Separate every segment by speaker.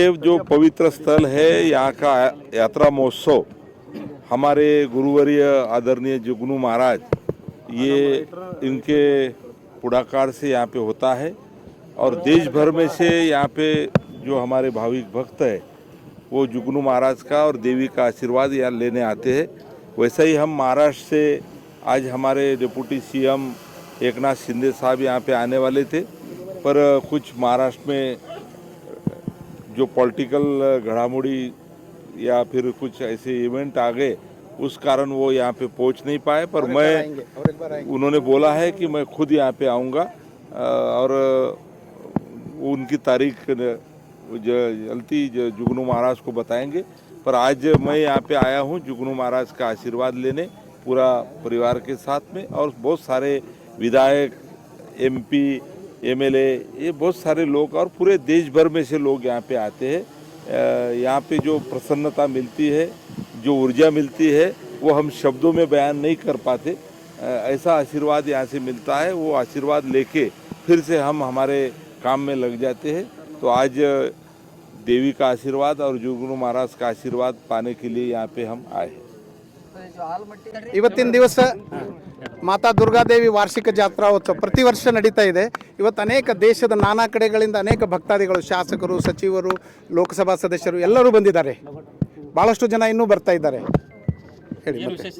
Speaker 1: ये जो पवित्र स्थल है, यहाँ का यात्रा महोत्सव, हमारे गुरुवर्य आदरणीय जुगनू महाराज, ये इनके पुढ़ाकार से यहाँ पे होता है और देश भर में से यहाँ पे जो हमारे भाविक भक्त है, वो जुगनू महाराज का और देवी का आशीर्वाद यहाँ लेने आते हैं। वैसा ही हम महाराष्ट्र से आज हमारे डिप्टी सीएम एकनाथ शिंदे साहब यहाँ पे आने वाले थे, पर कुछ महाराष्ट्र में जो पॉलिटिकल घड़ामुड़ी या फिर कुछ ऐसे इवेंट आ गए उस कारण वो यहाँ पे पहुँच नहीं पाए पर मैं उन्होंने बोला है कि मैं खुद यहाँ पे आऊँगा और उनकी तारीख जल्दी जुगनू महाराज को बताएँगे। पर आज मैं यहाँ पे आया हूँ जुगनू महाराज का आशीर्वाद लेने पूरा परिवार के साथ में और बहुत सारे विधायक एमपी एमएलए ये बहुत सारे लोग और पूरे देश भर में से लोग यहाँ पे आते हैं अ, यहाँ पे जो प्रसन्नता मिलती है जो ऊर्जा मिलती है वो हम शब्दों में बयान नहीं कर पाते अ, ऐसा आशीर्वाद यहाँ से मिलता है वो आशीर्वाद लेके फिर से हम हमारे काम में लग जाते हैं तो आज देवी का आशीर्वाद और जुगनू महाराज का आशीर्वाद पाने के लिए यहाँ पे हम आए हैं
Speaker 2: ಇವತ್ತಿನ ದಿವಸ ಮಾತಾ ದುರ್ಗಾದೇವಿ ವಾರ್ಷಿಕ ಜಾತ್ರಾೋತ್ಸವ ಪ್ರತಿ ವರ್ಷ ನಡೀತಾ ಇದೆ. ಇವತ್ತು ಅನೇಕ ದೇಶದ ನಾನಾ ಕಡೆಗಳಿಂದ ಅನೇಕ ಭಕ್ತಾದಿಗಳು ಶಾಸಕರು ಸಚಿವರು ಲೋಕಸಭಾ ಸದಸ್ಯರು ಎಲ್ಲರೂ ಬಂದಿದ್ದಾರೆ. ಭಾಳಷ್ಟು ಜನ ಇನ್ನೂ ಬರ್ತಾ ಇದ್ದಾರೆ. ಹೇಳಿ ಮತ್ತೆ.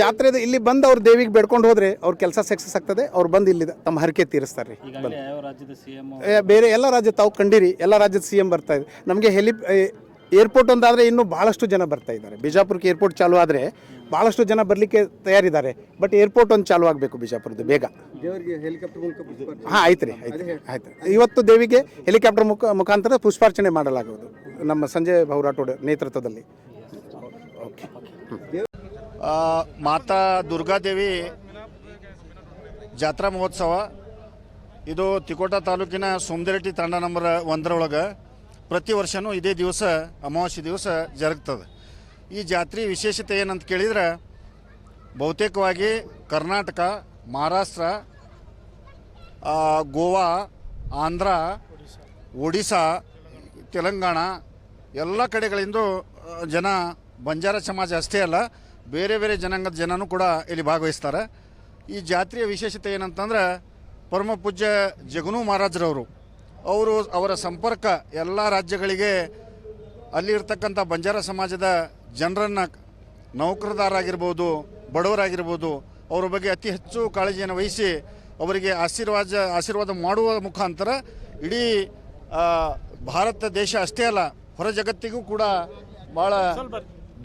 Speaker 2: ಜಾತ್ರೆದ ಇಲ್ಲಿ ಬಂದು ಅವ್ರು ದೇವಿಗೆ ಬೇಡ್ಕೊಂಡು ಹೋದರೆ ಅವ್ರ ಕೆಲಸ ಸಕ್ಸಸ್ ಆಗ್ತದೆ. ಅವ್ರು ಬಂದು ಇಲ್ಲಿ ತಮ್ಮ ಹರಕೆ ತೀರಿಸ್ತಾರೆ. ರೀ ಬೇರೆ ಎಲ್ಲ ರಾಜ್ಯ ತಾವು ಕಂಡಿರಿ. ಎಲ್ಲ ರಾಜ್ಯದ ಸಿ ಎಂ ಬರ್ತಾ ಇದೆ. ನಮಗೆ ಹೆಲಿ ಏರ್ಪೋರ್ಟ್ ಒಂದಾದರೆ ಇನ್ನೂ ಭಾಳಷ್ಟು ಜನ ಬರ್ತಾ ಇದ್ದಾರೆ. ಬಿಜಾಪುರಕ್ಕೆ ಏರ್ಪೋರ್ಟ್ ಚಾಲು ಆದರೆ ಭಾಳಷ್ಟು ಜನ ಬರಲಿಕ್ಕೆ ತಯಾರಿದ್ದಾರೆ. ಬಟ್ ಏರ್ಪೋರ್ಟ್ ಒಂದು ಚಾಲು ಆಗಬೇಕು ಬಿಜಾಪುರದ್ದು ಬೇಗ. ಹಾಂ ಆಯ್ತು ರೀ ಆಯ್ತು ಆಯ್ತು ಇವತ್ತು ದೇವಿಗೆ ಹೆಲಿಕಾಪ್ಟರ್ ಮುಖ ಮುಖಾಂತರ ಪುಷ್ಪಾರ್ಚನೆ ಮಾಡಲಾಗುವುದು ನಮ್ಮ ಸಂಜಯ್ ಭೌರಾಟೋಡ್ ನೇತೃತ್ವದಲ್ಲಿ. ಓಕೆ.
Speaker 3: ಆ, ಮಾತಾ ದುರ್ಗಾದೇವಿ ಜಾತ್ರಾ ಮಹೋತ್ಸವ. ಇದು ತಿಕೋಟ ತಾಲೂಕಿನ ಸೋಮದೆರಟ್ಟಿ ತಾಂಡ ನಂಬರ್ ಒಂದರೊಳಗೆ ಪ್ರತಿ ವರ್ಷವೂ ಇದೇ ದಿವಸ, ಅಮಾವಾಸ್ಯೆ ದಿವಸ ಜರುಗ್ತದೆ. ಈ ಜಾತ್ರೆ ವಿಶೇಷತೆ ಏನಂತ ಕೇಳಿದ್ರೆ, ಬಹುತೇಕವಾಗಿ ಕರ್ನಾಟಕ, ಮಹಾರಾಷ್ಟ್ರ ಗೋವಾ, ಆಂಧ್ರ, ಒಡಿಶಾ, ತೆಲಂಗಾಣ ಎಲ್ಲ ಕಡೆಗಳಿಂದ ಜನ ಬಂಜಾರ ಸಮಾಜ ಅಷ್ಟೇ ಅಲ್ಲ, ಬೇರೆ ಬೇರೆ ಜನಾಂಗದ ಜನನೂ ಕೂಡ ಇಲ್ಲಿ ಭಾಗವಹಿಸ್ತಾರೆ. ಈ ಜಾತ್ರೆಯ ವಿಶೇಷತೆ ಏನಂತಂದ್ರೆ ಪರಮ ಪೂಜ್ಯ ಜಗನೂ ಮಹಾರಾಜರವರು. ಅವರು ಅವರ ಸಂಪರ್ಕ ಎಲ್ಲ ರಾಜ್ಯಗಳಿಗೆ, ಅಲ್ಲಿರ್ತಕ್ಕಂಥ ಬಂಜಾರ ಸಮಾಜದ ಜನರನ್ನು ನೌಕರದಾರಾಗಿರ್ಬೋದು, ಬಡವರಾಗಿರ್ಬೋದು, ಅವರ ಬಗ್ಗೆ ಅತಿ ಹೆಚ್ಚು ಕಾಳಜಿಯನ್ನು ವಹಿಸಿ ಅವರಿಗೆ ಆಶೀರ್ವಾದ ಆಶೀರ್ವಾದ ಮಾಡುವ ಮುಖಾಂತರ ಇಡೀ ಭಾರತ ದೇಶ ಅಷ್ಟೇ ಅಲ್ಲ, ಹೊರ ಜಗತ್ತಿಗೂ ಕೂಡ ಭಾಳ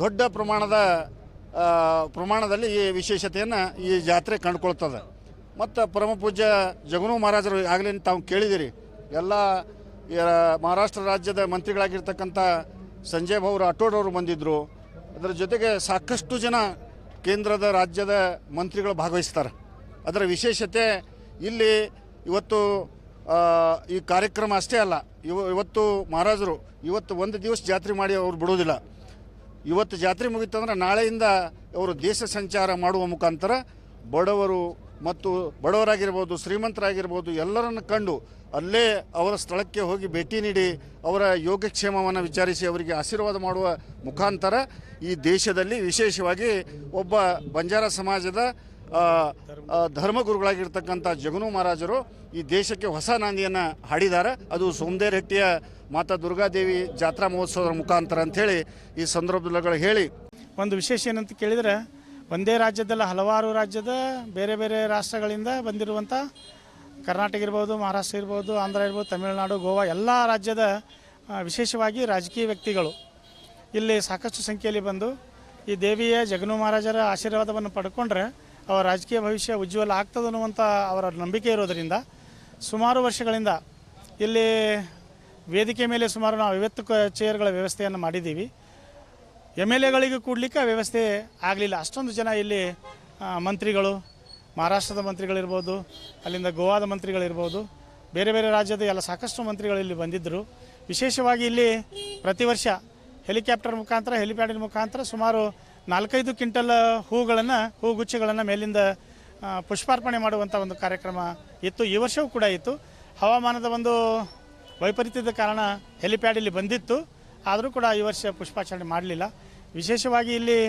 Speaker 3: ದೊಡ್ಡ ಪ್ರಮಾಣದ ಪ್ರಮಾಣದಲ್ಲಿ ಈ ವಿಶೇಷತೆಯನ್ನು ಈ ಜಾತ್ರೆ ಕಂಡುಕೊಳ್ತದೆ. ಮತ್ತು ಪರಮ ಪೂಜ್ಯ ಜಗನೂ ಮಹಾರಾಜರು ಆಗಲೇ ತಾವು ಕೇಳಿದಿರಿ. ಎಲ್ಲ ಮಹಾರಾಷ್ಟ್ರ ರಾಜ್ಯದ ಮಂತ್ರಿಗಳಾಗಿರ್ತಕ್ಕಂಥ ಸಂಜಯ್ ಭೌರ್ ರಾಠೋಡ್ ಅವರು ಬಂದಿದ್ದರು ಅದರ ಜೊತೆಗೆ ಸಾಕಷ್ಟು ಜನ ಕೇಂದ್ರದ ರಾಜ್ಯದ ಮಂತ್ರಿಗಳು ಭಾಗವಹಿಸ್ತಾರೆ. ಅದರ ವಿಶೇಷತೆ ಇಲ್ಲಿ ಇವತ್ತು ಈ ಕಾರ್ಯಕ್ರಮ ಅಷ್ಟೇ ಅಲ್ಲ. ಇವ, ಇವತ್ತು ಮಹಾರಾಜರು, ಇವತ್ತು ಒಂದು ದಿವಸ ಜಾತ್ರೆ ಮಾಡಿ ಅವ್ರು ಬಿಡೋದಿಲ್ಲ. ಇವತ್ತು ಜಾತ್ರೆ ಮುಗೀತಂದ್ರೆ ನಾಳೆಯಿಂದ ಅವರು ದೇಶ ಸಂಚಾರ ಮಾಡುವ ಮುಖಾಂತರ ಬಡವರು ಮತ್ತು ಬಡವರಾಗಿರ್ಬೋದು, ಶ್ರೀಮಂತರಾಗಿರ್ಬೋದು, ಎಲ್ಲರನ್ನು ಕಂಡು ಅಲ್ಲೇ ಅವರ ಸ್ಥಳಕ್ಕೆ ಹೋಗಿ ಭೇಟಿ ನೀಡಿ ಅವರ ಯೋಗಕ್ಷೇಮವನ್ನು ವಿಚಾರಿಸಿ ಅವರಿಗೆ ಆಶೀರ್ವಾದ ಮಾಡುವ ಮುಖಾಂತರ ಈ ದೇಶದಲ್ಲಿ ವಿಶೇಷವಾಗಿ ಒಬ್ಬ ಬಂಜಾರ ಸಮಾಜದ ಧರ್ಮಗುರುಗಳಾಗಿರ್ತಕ್ಕಂಥ ಜಗನು ಮಹಾರಾಜರು ಈ ದೇಶಕ್ಕೆ ಹೊಸ ನಾಂದಿಯನ್ನು ಹಾಡಿದ್ದಾರೆ. ಅದು ಸೋಮದೇರಹಟ್ಟಿಯ ಮಾತಾ ದುರ್ಗಾದೇವಿ ಜಾತ್ರಾ ಮಹೋತ್ಸವದ ಮುಖಾಂತರ ಅಂಥೇಳಿ ಈ ಸಂದರ್ಭದಲ್ಲಿ ಹೇಳಿ.
Speaker 4: ಒಂದು ವಿಶೇಷ ಏನಂತ ಕೇಳಿದರೆ ಒಂದೇ ರಾಜ್ಯದಲ್ಲ, ಹಲವಾರು ರಾಜ್ಯದ ಬೇರೆ ಬೇರೆ ರಾಷ್ಟ್ರಗಳಿಂದ ಬಂದಿರುವಂಥ ಕರ್ನಾಟಕ ಇರ್ಬೋದು, ಮಹಾರಾಷ್ಟ್ರ ಇರ್ಬೋದು, ಆಂಧ್ರ ಇರ್ಬೋದು, ತಮಿಳುನಾಡು, ಗೋವಾ, ಎಲ್ಲ ರಾಜ್ಯದ ವಿಶೇಷವಾಗಿ ರಾಜಕೀಯ ವ್ಯಕ್ತಿಗಳು ಇಲ್ಲಿ ಸಾಕಷ್ಟು ಸಂಖ್ಯೆಯಲ್ಲಿ ಬಂದು ಈ ದೇವಿಯ ಜಗನು ಮಹಾರಾಜರ ಆಶೀರ್ವಾದವನ್ನು ಪಡ್ಕೊಂಡ್ರೆ ಅವರ ರಾಜಕೀಯ ಭವಿಷ್ಯ ಉಜ್ವಲ ಆಗ್ತದೆ ಅನ್ನುವಂಥ ಅವರ ನಂಬಿಕೆ ಇರೋದರಿಂದ ಸುಮಾರು ವರ್ಷಗಳಿಂದ ಇಲ್ಲಿ ವೇದಿಕೆ ಮೇಲೆ ಸುಮಾರು ನಾವು ಐವತ್ತು ಚೇರ್ಗಳ ವ್ಯವಸ್ಥೆಯನ್ನು ಮಾಡಿದ್ದೀವಿ. ಎಂ ಎಲ್ ಎಗಳಿಗೂ ಕೂಡಲಿಕ್ಕೆ ವ್ಯವಸ್ಥೆ ಆಗಲಿಲ್ಲ. ಅಷ್ಟೊಂದು ಜನ ಇಲ್ಲಿ ಮಂತ್ರಿಗಳು, ಮಹಾರಾಷ್ಟ್ರದ ಮಂತ್ರಿಗಳಿರ್ಬೋದು, ಅಲ್ಲಿಂದ ಗೋವಾದ ಮಂತ್ರಿಗಳಿರ್ಬೋದು, ಬೇರೆ ಬೇರೆ ರಾಜ್ಯದ ಎಲ್ಲ ಸಾಕಷ್ಟು ಮಂತ್ರಿಗಳು ಇಲ್ಲಿ ಬಂದಿದ್ದರು ವಿಶೇಷವಾಗಿ ಇಲ್ಲಿ ಪ್ರತಿ ವರ್ಷ ಹೆಲಿಕಾಪ್ಟರ್ ಮುಖಾಂತರ, ಹೆಲಿಪ್ಯಾಡಿನ ಮುಖಾಂತರ ಸುಮಾರು ನಾಲ್ಕೈದು ಕ್ವಿಂಟಲ್ ಹೂಗಳನ್ನು, ಹೂಗುಚ್ಛಗಳನ್ನು ಮೇಲಿಂದ ಪುಷ್ಪಾರ್ಪಣೆ ಮಾಡುವಂಥ ಒಂದು ಕಾರ್ಯಕ್ರಮ ಇತ್ತು. ಈ ವರ್ಷವೂ ಕೂಡ ಇತ್ತು. ಹವಾಮಾನದ ಒಂದು ವೈಪರೀತ್ಯದ ಕಾರಣ ಹೆಲಿಪ್ಯಾಡ್ ಇಲ್ಲಿ ಬಂದಿತ್ತು. ಆದರೂ ಕೂಡ ಈ ವರ್ಷ ಪುಷ್ಪಾಚರಣೆ ಮಾಡಲಿಲ್ಲ. ವಿಶೇಷವಾಗಿ ಇಲ್ಲಿ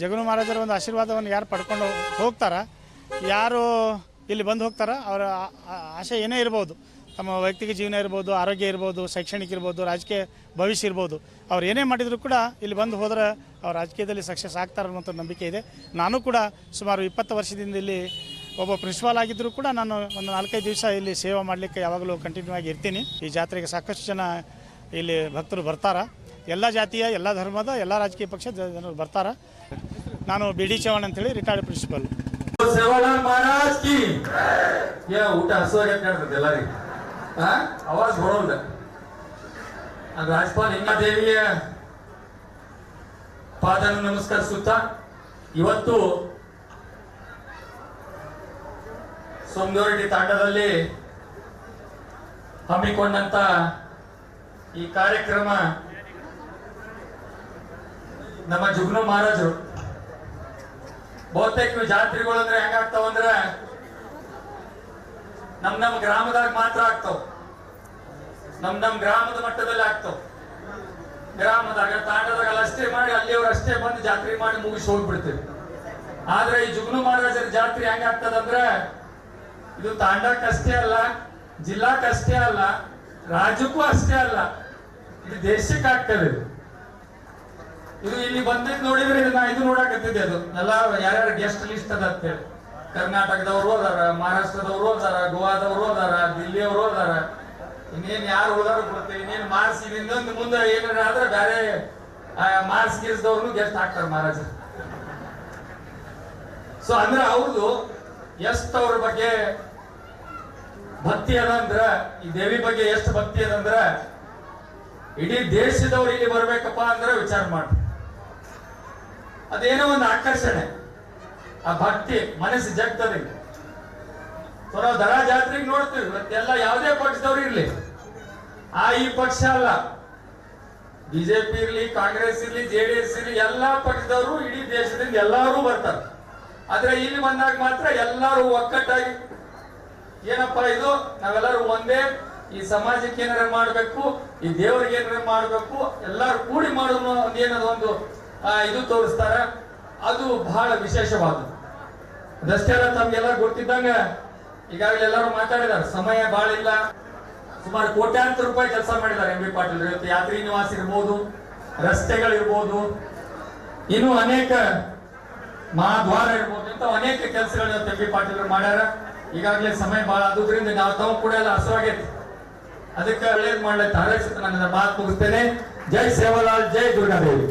Speaker 4: ಜಗನು ಮಹಾರಾಜರ ಒಂದು ಆಶೀರ್ವಾದವನ್ನು ಯಾರು ಪಡ್ಕೊಂಡು ಹೋಗ್ತಾರ, ಯಾರು ಇಲ್ಲಿ ಬಂದು ಹೋಗ್ತಾರ, ಅವರ ಆಶೆ ಏನೇ ಇರ್ಬೋದು. ತಮ್ಮ ವೈಯಕ್ತಿಕ ಜೀವನ ಇರ್ಬೋದು, ಆರೋಗ್ಯ ಇರ್ಬೋದು, ಶೈಕ್ಷಣಿಕ ಇರ್ಬೋದು, ರಾಜಕೀಯ ಭವಿಷ್ಯ ಇರ್ಬೋದು. ಅವ್ರು ಏನೇ ಮಾಡಿದರೂ ಕೂಡ ಇಲ್ಲಿ ಬಂದು ಹೋದರೆ ಅವ್ರ ರಾಜಕೀಯದಲ್ಲಿ ಸಕ್ಸಸ್ ಆಗ್ತಾರೆ ಅನ್ನೋಂಥ ನಂಬಿಕೆ ಇದೆ. ನಾನು ಕೂಡ ಸುಮಾರು ಇಪ್ಪತ್ತು ವರ್ಷದಿಂದ ಇಲ್ಲಿ ಒಬ್ಬ ಪ್ರಿನ್ಸಿಪಾಲ್ ಆಗಿದ್ದರೂ ಕೂಡ ನಾನು ಒಂದು ನಾಲ್ಕೈದು ದಿವಸ ಇಲ್ಲಿ ಸೇವೆ ಮಾಡಲಿಕ್ಕೆ ಯಾವಾಗಲೂ ಕಂಟಿನ್ಯೂ ಆಗಿ ಇರ್ತೀನಿ. ಈ ಜಾತ್ರೆಗೆ ಸಾಕಷ್ಟು ಜನ ಇಲ್ಲಿ ಭಕ್ತರು ಬರ್ತಾರೆ. ಎಲ್ಲ ಜಾತಿಯ, ಎಲ್ಲ ಧರ್ಮದ, ಎಲ್ಲ ರಾಜಕೀಯ ಪಕ್ಷದ ಜನರು ಬರ್ತಾರೆ. ನಾನು ಬಿ ಡಿ ಚವಾಣ್ ಅಂತೇಳಿ ರಿಟೈರ್ಡ್ ಪ್ರಿನ್ಸಿಪಲ್
Speaker 5: ಊಟ ಎಲ್ಲರಿಗೂ ಅವಾಜ್ ಬರೋಲ್ಲ ಇವತ್ತು ಸೋಮಗೌರೆಡ್ಡಿ ತಾಂಡದಲ್ಲಿ ಹಮ್ಮಿಕೊಂಡಂತ ಈ ಕಾರ್ಯಕ್ರಮ ನಮ್ಮ ಜುಗ್ನು ಮಹಾರಾಜರು. ಬಹುತೇಕ ಜಾತ್ರೆಗಳು ಅಂದ್ರೆ ಹೆಂಗಾಗ್ತಾವ ಅಂದ್ರ ನಮ್ ನಮ್ ಗ್ರಾಮದಾಗ ಮಾತ್ರ ಆಗ್ತಾವ. ನಮ್ ನಮ್ ಗ್ರಾಮದ ಮಟ್ಟದಲ್ಲಿ ಆಗ್ತಾವ. ಗ್ರಾಮದಾಗ ತಾಂಡದಾಗ ಅಷ್ಟೇ ಮಾಡಿ ಅಲ್ಲಿಯವ್ರು ಅಷ್ಟೇ ಬಂದು ಜಾತ್ರೆ ಮಾಡಿ ಮುಗಿಸಿ ಹೋಗ್ಬಿಡ್ತೇವೆ. ಆದ್ರೆ ಈ ಜುಗ್ನು ಮಹಾರಾಜರ ಜಾತ್ರೆ ಹೆಂಗಾಗ್ತದಂದ್ರ ಇದು ತಾಂಡಕ್ಕಷ್ಟೇ ಅಲ್ಲ ಜಿಲ್ಲಾಕ್ಕಷ್ಟೇ ಅಲ್ಲ, ರಾಜ್ಯಕ್ಕೂ ಅಷ್ಟೇ ಅಲ್ಲ. ಇದು ದೇಶಕ್ಕೆ ಆಗ್ತದೆ ಇದು. ಇದು ಇಲ್ಲಿ ಬಂದಿದ್ ನೋಡಿದ್ರೆ ಇದು ನಾ ಇದು ನೋಡಕತ್ತಿದ್ದೆ ಅದು. ಎಲ್ಲ ಯಾರ್ಯಾರ ಗೆಸ್ಟ್ ಲಿಸ್ಟ್ ಅದ ಅಂತೇಳಿ ಕರ್ನಾಟಕದವರು ಅದಾರ, ಮಹಾರಾಷ್ಟ್ರದವರು ಅದಾರ, ಗೋವಾದವರು ಅದಾರ, ದಿಲ್ಲಿಯವರು ಅದಾರ. ಇನ್ನೇನ್ ಯಾರು ಹೋದಾರು ಗೊತ್ತಿಲ್ಲ ಇನ್ನೇನ್ ಮಾರ್ಸ್ ಇನ್ನೊಂದು ಮುಂದೆ ಏನಾರ ಆದ್ರೆ ಬೇರೆ ಮಾರ್ಸ್ ಗಿರ್ಸ್ದವ್ರು ಗೆಸ್ಟ್ ಹಾಕ್ತಾರೆ ಮಹಾರಾಜ. ಸೊ ಅಂದ್ರೆ ಅವ್ರದ್ದು ಎಷ್ಟು ಅವ್ರ ಬಗ್ಗೆ ಭಕ್ತಿ ಅದ ಅಂದ್ರ, ಈ ದೇವಿ ಬಗ್ಗೆ ಎಷ್ಟು ಭಕ್ತಿ ಅದ ಅಂದ್ರ ಇಡೀ ದೇಶದವ್ರು ಇಲ್ಲಿ ಬರ್ಬೇಕಪ್ಪ ಅಂದ್ರೆ ವಿಚಾರ ಮಾಡ್ರಿ. ಅದೇನೋ ಒಂದು ಆಕರ್ಷಣೆ. ಆ ಭಕ್ತಿ, ಮನಸ್ಸು ಜಗ್ತದೆ ಸೊ ನಾವು ದರ ಜಾತ್ರೆಗೆ ನೋಡ್ತೀವಿ, ಇವತ್ತೆಲ್ಲ ಯಾವುದೇ ಪಕ್ಷದವ್ರು ಇರ್ಲಿ. ಆ ಈ ಪಕ್ಷ ಅಲ್ಲ. ಬಿಜೆಪಿ ಇರ್ಲಿ, ಕಾಂಗ್ರೆಸ್ ಇರ್ಲಿ ಜೆಡಿಎಸ್ ಇರ್ಲಿ, ಎಲ್ಲಾ ಪಕ್ಷದವರು ಇಡೀ ದೇಶದಿಂದ ಎಲ್ಲರೂ ಬರ್ತಾರೆ. ಆದ್ರೆ ಇಲ್ಲಿ ಬಂದಾಗ ಮಾತ್ರ ಎಲ್ಲರೂ ಒಕ್ಕಟ್ಟಾಗಿ ಏನಪ್ಪಾ ಇದು? ನಾವೆಲ್ಲರೂ ಒಂದೇ ಈ ಸಮಾಜಕ್ಕೆ ಏನಾರ ಮಾಡಬೇಕು, ಈ ದೇವರಿಗೆ ಏನಾರ ಮಾಡಬೇಕು, ಎಲ್ಲಾರು ಕೂಡಿ ಮಾಡೋದು ಒಂದು ಏನದ ಒಂದು ಇದು ತೋರಿಸ್ತಾರ. ಅದು ಬಹಳ ವಿಶೇಷವಾದದ್ದು. ಅದಷ್ಟೇ ತಮ್ಗೆಲ್ಲ ಗೊತ್ತಿದ್ದಂಗ ಈಗಾಗಲೇ ಎಲ್ಲರೂ ಮಾತಾಡಿದಾರೆ ಸಮಯ ಬಹಳ ಇಲ್ಲ. ಸುಮಾರು ಕೋಟ್ಯಾಂತರ ರೂಪಾಯಿ ಕೆಲಸ ಮಾಡಿದ್ದಾರೆ ಎಂ ಬಿ ಪಾಟೀಲ್ ಇವತ್ತು ಯಾತ್ರಿ ನಿವಾಸ ಇರ್ಬೋದು ರಸ್ತೆಗಳಿರ್ಬೋದು, ಇನ್ನು ಅನೇಕ ಮಹಾದ್ವಾರ ಇರ್ಬೋದು ಇಂಥ ಅನೇಕ ಕೆಲಸಗಳು ಇವತ್ತು ಎಂ ಬಿ ಪಾಟೀಲ್ ಮಾಡ್ಯಾರ. ಈಗಾಗಲೇ ಸಮಯ ಬಹಳ ಆದುದ್ರಿಂದ ನಾವು ತಾವು ಕೂಡ ಎಲ್ಲ ಹಸುವಾಗೈತಿ. ಅದಕ್ಕೆ ಒಳ್ಳೇದ್ ಮಾಡ್ಲೈತೆ ಹಾರೈಸುತ್ತೆ ನನ್ನ ಮಾತು ಮುಗಿಸ್ತೇನೆ. ಜೈ ಸೇವಾಲಾಲ್ ಜೈ ದುರ್ಗಾದೇವಿ.